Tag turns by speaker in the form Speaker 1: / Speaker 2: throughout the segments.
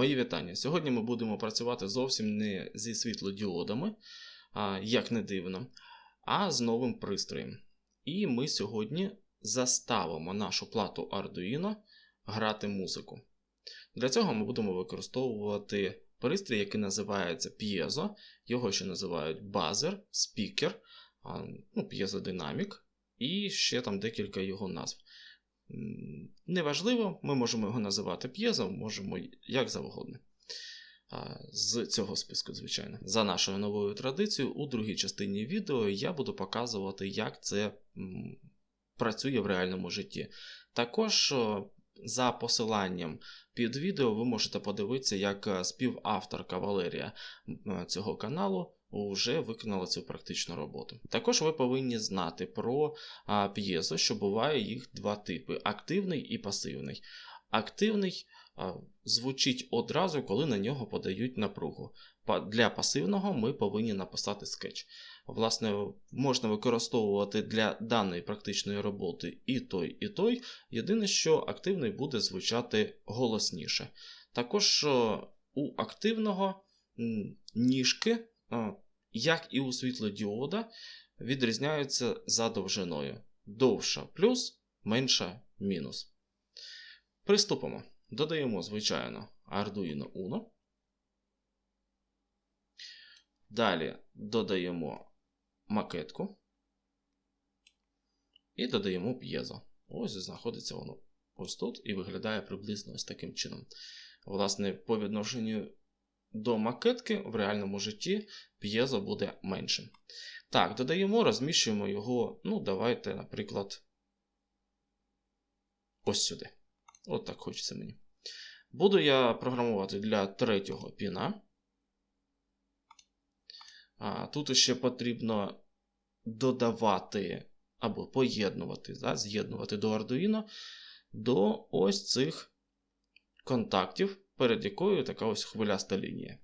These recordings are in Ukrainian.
Speaker 1: Мої вітання. Сьогодні ми будемо працювати зовсім не зі світлодіодами, як не дивно, а з новим пристроєм. І ми сьогодні заставимо нашу плату Arduino грати музику. Для цього ми будемо використовувати пристрій, який називається Piezo, його ще називають базер, спікер, ну, п'єзодинамік, і ще там декілька його назв. Неважливо, ми можемо його називати п'єзо, можемо як завгодно. З цього списку, звичайно. За нашою новою традицією, у другій частині відео я буду показувати, як це працює в реальному житті. Також за посиланням під відео ви можете подивитися, як е, співавторка Валерія цього каналу вже виконала цю практичну роботу. Також ви повинні знати про п'єзо, що буває їх два типи: активний і пасивний. Активний звучить одразу, коли на нього подають напругу. Для пасивного ми повинні написати скетч. Власне, можна використовувати для даної практичної роботи і той, і той. Єдине, що активний буде звучати голосніше. Також у активного ніжки, як і у світлодіода, відрізняються за довжиною. Довша плюс, менша мінус. Приступимо. Додаємо, звичайно, Arduino Uno. Далі додаємо макетку. І додаємо п'єзо. Ось знаходиться воно ось тут і виглядає приблизно ось таким чином. Власне, по відношенню до макетки в реальному житті п'єзо буде меншим. Так, додаємо, розміщуємо його, ну, давайте, наприклад, ось сюди. От так хочеться мені. Буду я програмувати для третього піна. А, Тут ще потрібно додавати або поєднувати, да, з'єднувати до Arduino до ось цих контактів, перед якою така ось хвиляста лінія.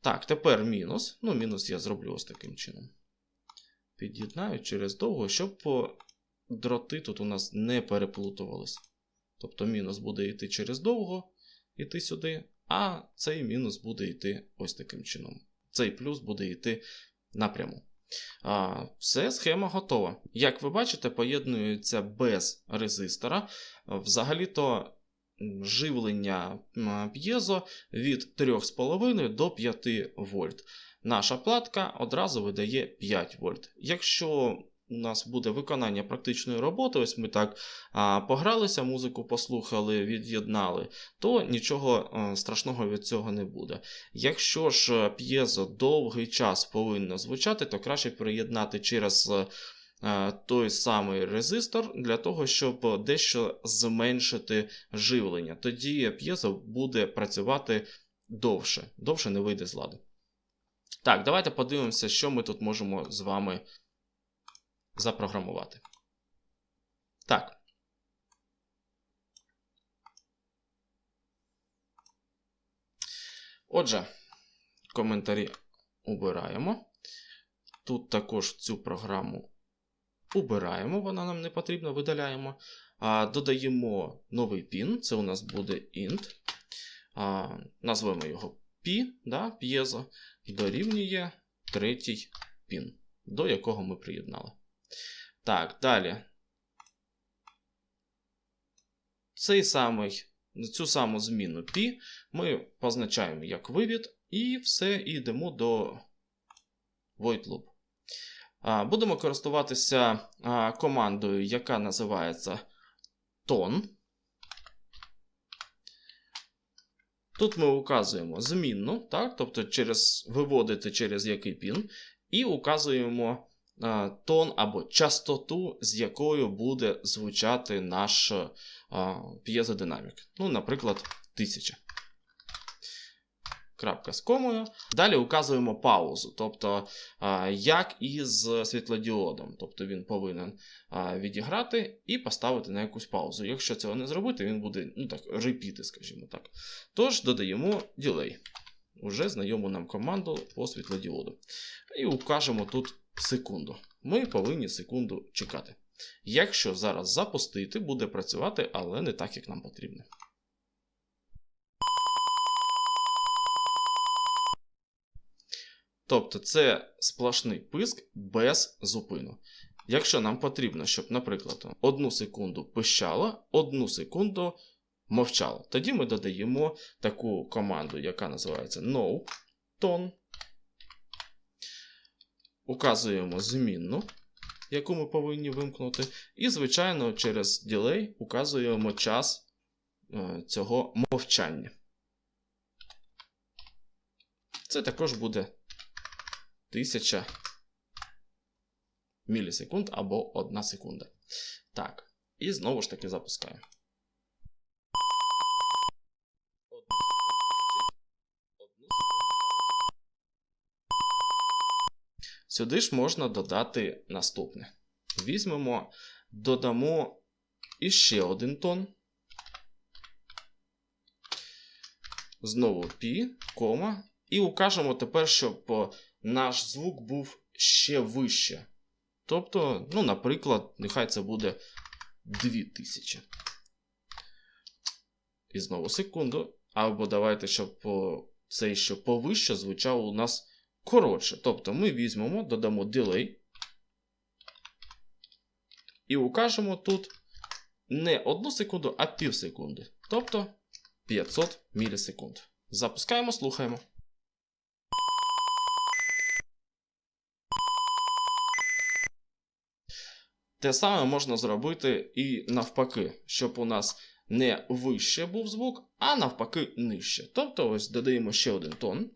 Speaker 1: Так, тепер мінус. Ну, мінус я зроблю ось таким чином. Під'єднаю через довго, щоб дроти тут у нас не переплутувались. Тобто мінус буде йти через довго, йти сюди, а цей мінус буде йти ось таким чином. Цей плюс буде йти напряму. А, все, схема готова. Як ви бачите, поєднується без резистора. Взагалі-то живлення п'єзо від 3,5 до 5 вольт. Наша платка одразу видає 5 вольт. Якщо у нас буде виконання практичної роботи, ось ми так а, погралися, музику послухали, від'єднали, то нічого а, страшного від цього не буде. Якщо ж е, п'єзо довгий час повинно звучати, то краще приєднати через е, той самий резистор для того, щоб дещо зменшити живлення. Тоді п'єзо буде працювати довше, довше не вийде з ладу. Так, давайте подивимося, що ми тут можемо з вами запрограмувати. Так. Отже, коментарі убираємо. Тут також цю програму убираємо, вона нам не потрібна, видаляємо. А, додаємо новий пін, це у нас буде int. А, назвемо його P, да, piezo, дорівнює третій пін, до якого ми приєднали. Так, далі. Цей самий, цю саму зміну P ми позначаємо як вивід, і все і йдемо до void loop. Будемо користуватися командою, яка називається ton. Тут ми указуємо змінну, так? тобто через, виводити через який пін, і указуємо тон або частоту, з якою буде звучати наш п'єзодинамік. Ну, наприклад, 1000. Крапка з комою. Далі указуємо паузу, тобто як із світлодіодом. Тобто він повинен відіграти і поставити на якусь паузу. Якщо цього не зробити, він буде ну так, репіти, скажімо так. Тож додаємо ділей. Уже знайому нам команду по світлодіоду. І укажемо тут секунду. Ми повинні секунду чекати. Якщо зараз запустити, буде працювати, але не так, як нам потрібно. Тобто це сплошний писк без зупину. Якщо нам потрібно, щоб, наприклад, одну секунду пищало, одну секунду мовчало, тоді ми додаємо таку команду, яка називається no tone. Указуємо змінну, яку ми повинні вимкнути. І, звичайно, через ділей указуємо час е, цього мовчання. Це також буде 1000 мілісекунд або 1 секунда. Так, і знову ж таки запускаю. Сюди ж можна додати наступне. Візьмемо, додамо іще один тон. Знову пі, кома. І укажемо тепер, щоб наш звук був ще вище. Тобто, ну, наприклад, нехай це буде 2000. І знову секунду. Або давайте, щоб цей що повище звучав у нас коротше. Тобто ми візьмемо, додамо delay. І укажемо тут не одну секунду, а пів секунди. Тобто 500 мілісекунд. Запускаємо, слухаємо. Те саме можна зробити і навпаки, щоб у нас не вище був звук, а навпаки нижче. Тобто, ось додаємо ще один тон,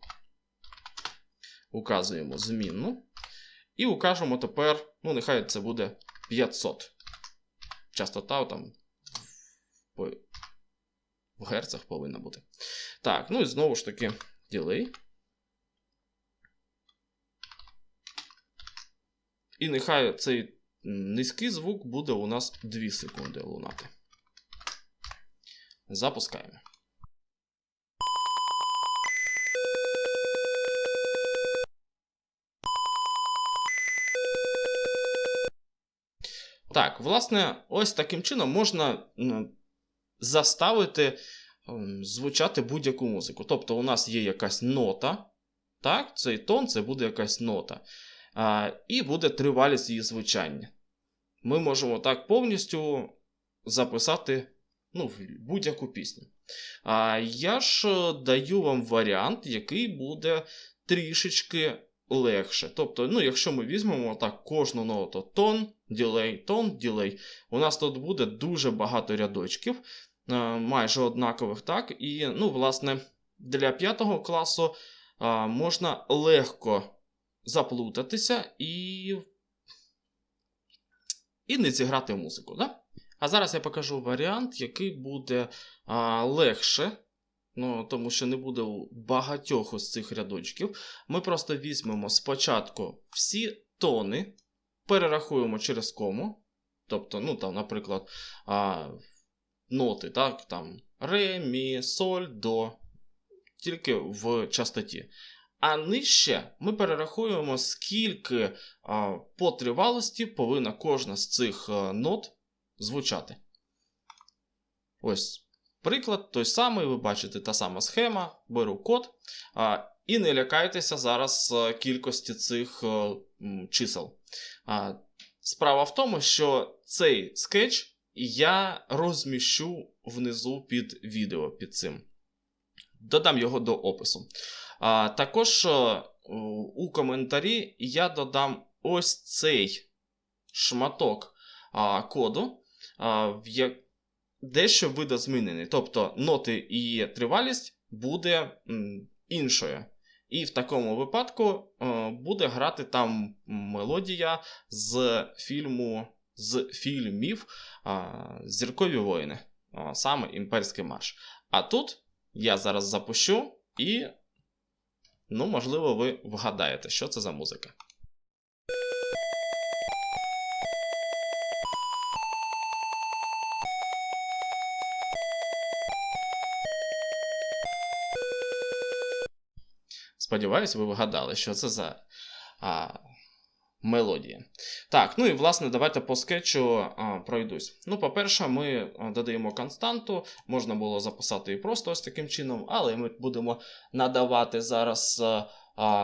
Speaker 1: указуємо змінну. І укажемо тепер, ну, нехай це буде 500. Частота там в, в герцах повинна бути. Так, ну і знову ж таки ділей. І нехай цей низький звук буде у нас 2 секунди лунати. Запускаємо. Так, власне, ось таким чином можна заставити звучати будь-яку музику. Тобто, у нас є якась нота. Так, цей тон це буде якась нота. І буде тривалість її звучання. Ми можемо так повністю записати ну, будь-яку пісню. А я ж е, даю вам варіант, який буде трішечки легше. Тобто, ну, якщо ми візьмемо так кожну ноту тон, ділей, тон, ділей, у нас тут буде дуже багато рядочків, е, майже однакових, так. І, ну, власне, для п'ятого класу можна легко заплутатися і і не зіграти музику. Да? А зараз я покажу варіант, який буде а, легше, ну, тому що не буде у багатьох ось цих рядочків. Ми просто візьмемо спочатку всі тони, перерахуємо через кому. Тобто, ну, там, наприклад, а, ноти, так, там ре, мі, соль, до, тільки в частоті. А нижче ми перерахуємо, скільки по тривалості повинна кожна з цих а, нот звучати. Ось приклад той самий, ви бачите та сама схема, беру код. І не лякайтеся зараз а, кількості цих м, чисел. Справа в тому, що цей скетч я розміщу внизу під відео під цим. Додам його до опису. А, Також у коментарі я додам ось цей шматок а, коду, а, в як... дещо видозмінений. Тобто ноти і тривалість буде іншою. І в такому випадку а, буде грати там мелодія з фільму з фільмів Зіркові воїни, саме імперський марш. А тут я зараз запущу і Ну, можливо, ви вгадаєте, що це за музика. Сподіваюсь, ви вгадали, що це за а, мелодія. Так, ну і власне, давайте по скетчу а, пройдусь. Ну, по-перше, ми додаємо константу, можна було записати і просто ось таким чином, але ми будемо надавати зараз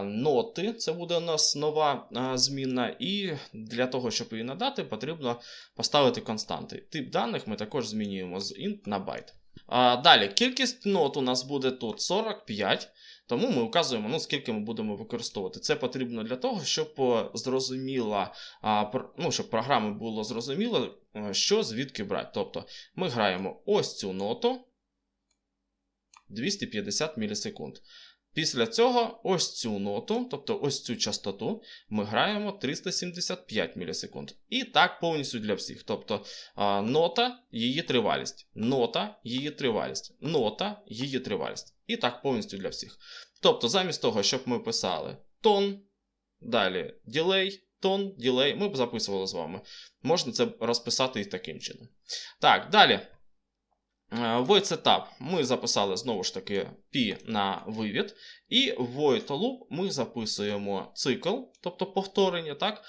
Speaker 1: ноти. Це буде у нас нова а, змінна, і для того, щоб її надати, потрібно поставити константи. Тип даних ми також змінюємо з int на byte. А, Далі, кількість нот у нас буде тут 45. Тому ми вказуємо, ну, скільки ми будемо використовувати. Це потрібно для того, щоб зрозуміло, ну, щоб програмі було зрозуміло, е, що звідки брати. Тобто ми граємо ось цю ноту 250 мілісекунд. Після цього ось цю ноту, тобто ось цю частоту, ми граємо 375 мілісекунд. І так повністю для всіх. Тобто нота, її тривалість, нота, її тривалість, нота, її тривалість. І так повністю для всіх. Тобто, замість того, щоб ми писали тон, далі ділей, тон, ділей, ми б записували з вами. Можна це розписати і таким чином. Так, далі. Void Setup ми записали знову ж таки P на вивід. І в Void Loop ми записуємо цикл, тобто повторення, так,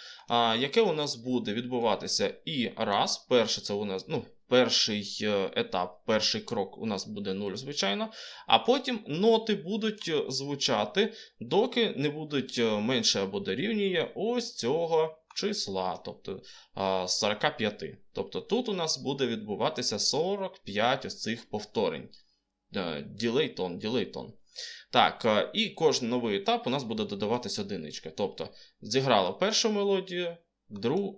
Speaker 1: яке у нас буде відбуватися і раз. Перше, це у нас ну, перший е, етап, перший крок у нас буде 0, звичайно. А потім ноти будуть звучати, доки не будуть е, менше або дорівнює ось цього числа, тобто 45. Тобто тут у нас буде відбуватися 45 ось цих повторень. Ділейтон, ділейтон. Так, і кожен новий етап у нас буде додаватися одиничка. Тобто зіграла першу мелодію, друг,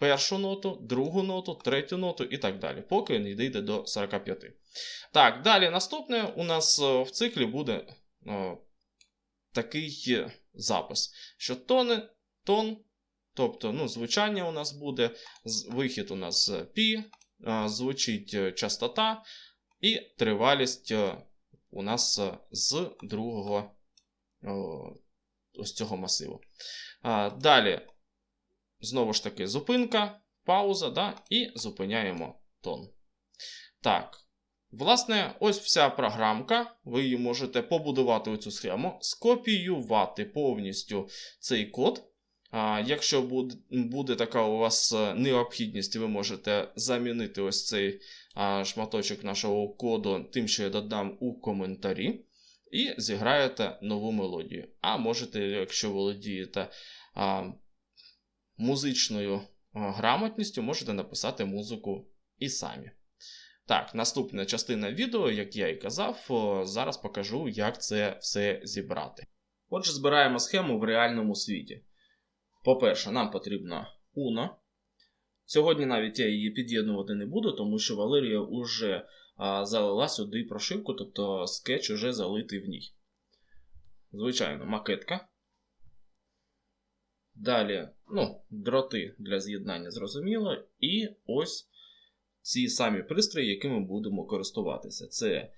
Speaker 1: першу ноту, другу ноту, третю ноту і так далі, поки не йде до 45. Так, далі наступне у нас в циклі буде о, такий запис, що тони, тон, Тобто, ну, звучання у нас буде, вихід у нас π, звучить частота, і тривалість у нас з другого ось цього масиву. Далі, знову ж таки, зупинка, пауза, да, і зупиняємо тон. Так. Власне, ось вся програмка. Ви її можете побудувати оцю схему, скопіювати повністю цей код. Якщо буде така у вас е, необхідність, ви можете замінити ось цей шматочок нашого коду тим, що я додам у коментарі, і зіграєте нову мелодію. А можете, якщо володієте музичною грамотністю, можете написати музику і самі. Так, наступна частина відео, як я і казав, зараз покажу, як це все зібрати. Отже, збираємо схему в реальному світі. По-перше, нам потрібна Uno. Сьогодні навіть я її під'єднувати не буду, тому що Валерія вже залила сюди прошивку, тобто скетч вже залитий в ній. Звичайно, макетка. Далі, ну, дроти для з'єднання зрозуміло. І ось ці самі пристрої, якими будемо користуватися. Це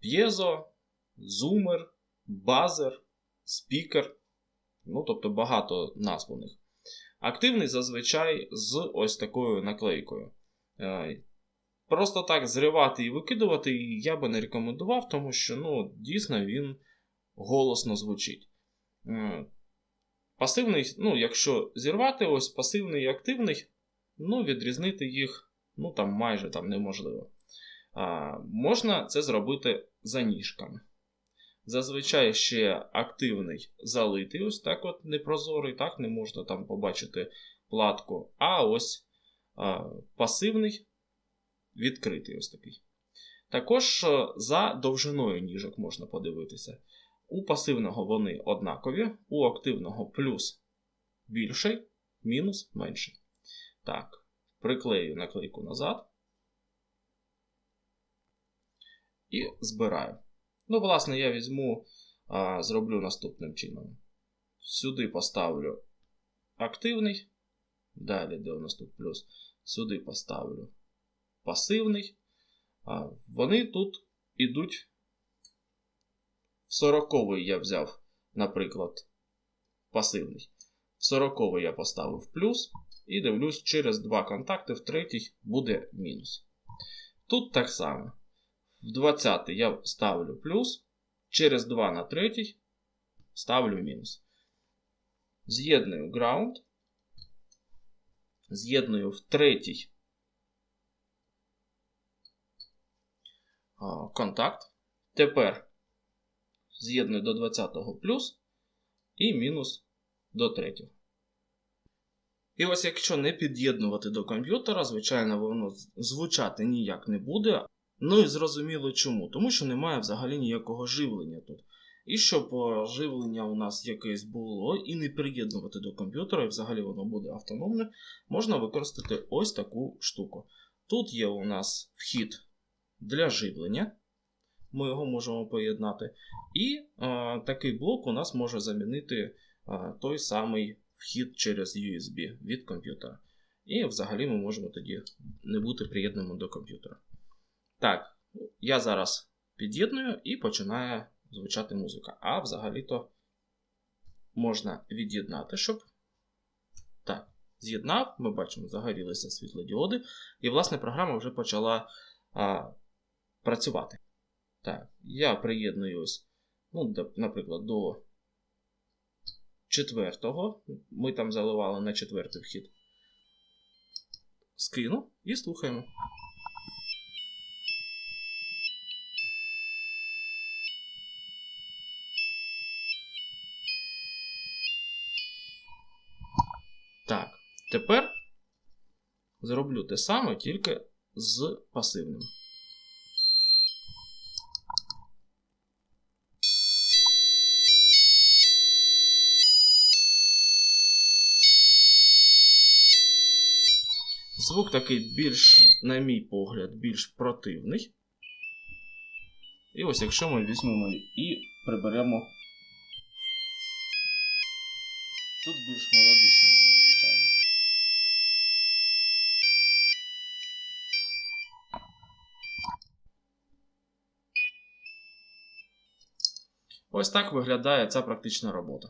Speaker 1: п'єзо, зумер, базер, спікер. Ну, тобто багато назв у них. Активний зазвичай з ось такою наклейкою. Е, просто так зривати і викидувати я би не рекомендував, тому що ну, дійсно він голосно звучить. Е, пасивний, ну, якщо зірвати, ось пасивний і активний, ну, відрізнити їх ну, там майже там неможливо. А, Можна це зробити за ніжками. Зазвичай ще активний залитий, ось так от непрозорий, так не можна там побачити платку. А ось а, пасивний відкритий ось такий. Також е, за довжиною ніжок можна подивитися. У пасивного вони однакові, у активного плюс більший, мінус менший. Так, приклею наклейку назад і збираю. Ну, власне, я візьму, а, зроблю наступним чином. Сюди поставлю активний. Далі, де у нас тут плюс, сюди поставлю пасивний. А, Вони тут ідуть. В 40 я взяв, наприклад, пасивний. В 40 я поставив плюс. І дивлюсь, через два контакти в третій буде мінус. Тут так само. В 20 я ставлю плюс. Через 2 на 3 ставлю мінус. З'єдную ground. З'єдную в третій контакт. Тепер з'єдную до 20 плюс. і мінус до третього. І ось якщо не під'єднувати до комп'ютера, звичайно, воно звучати ніяк не буде. Ну і зрозуміло чому. Тому що немає взагалі ніякого живлення тут. І щоб е, живлення у нас якесь було і не приєднувати до комп'ютера, і взагалі воно буде автономне, можна використати ось таку штуку. Тут є у нас вхід для живлення. Ми його можемо поєднати. І е, такий блок у нас може замінити е, той самий вхід через USB від комп'ютера. І взагалі ми можемо тоді не бути приєднаними до комп'ютера. Так, я зараз під'єдную і починає звучати музика. А взагалі-то можна від'єднати, щоб. Так, з'єднав, ми бачимо, загорілися світлодіоди, і, власне, програма вже почала а, працювати. Так, я приєднуюсь, ну, наприклад, до четвертого. Ми там заливали на четвертий вхід. Скину і слухаємо. Тепер зроблю те саме, тільки з пасивним. Звук такий більш, на мій погляд, більш противний. І ось якщо ми візьмемо і приберемо. Тут більш мелодичний Ось так виглядає ця практична робота.